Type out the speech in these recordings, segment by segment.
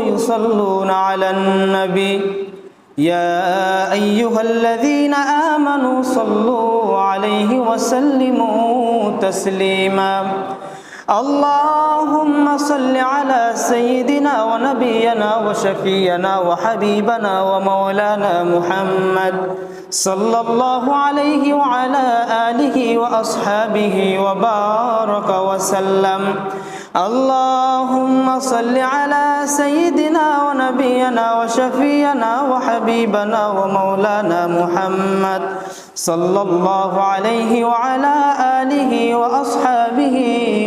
يصلون على النبي. يا أيها الذين آمنوا صلوا عليه وسلموا تسليما. اللهم صل على سيدنا ونبينا وشفينا وحبيبنا ومولانا محمد صلى الله عليه وعلى آله وأصحابه وبارك وسلم. صل على سيدنا ونبينا وشفينا وحبيبنا ومولانا محمد صلى الله عليه وعلى آله وأصحابه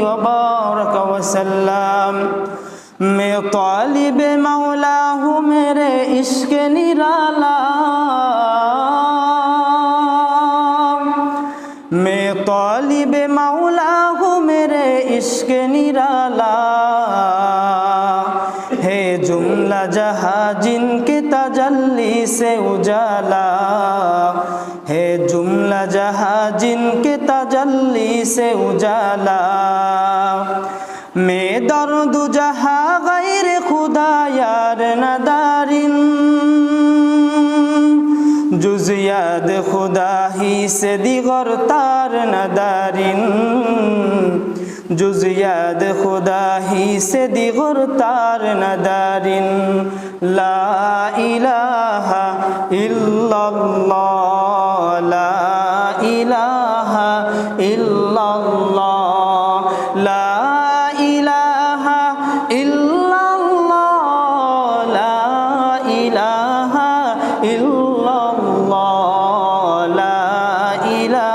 وبارك وسلم. میں طالب مولا ہوں میرے عشق نرالا. میں طالب میرے عشق نرالا. জাহাজিন কে তাজাল্লি সে উজালা। হে জুমলা জাহাজিন কে তাজাল্লি সে উজালা। মে দর দু জাহা গাইরে খুদায়ার নাদারিন। জুজিয়াদ খুদাহি সে দিগর তার নাদারিন। جز یاد خدا ہی سے دیگر تار ندارن لا الہ الا اللہ لا الہ الا اللہ لا إله إلا الله لا إله إلا الله لا إله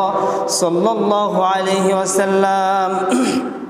صلى الله عليه وسلم.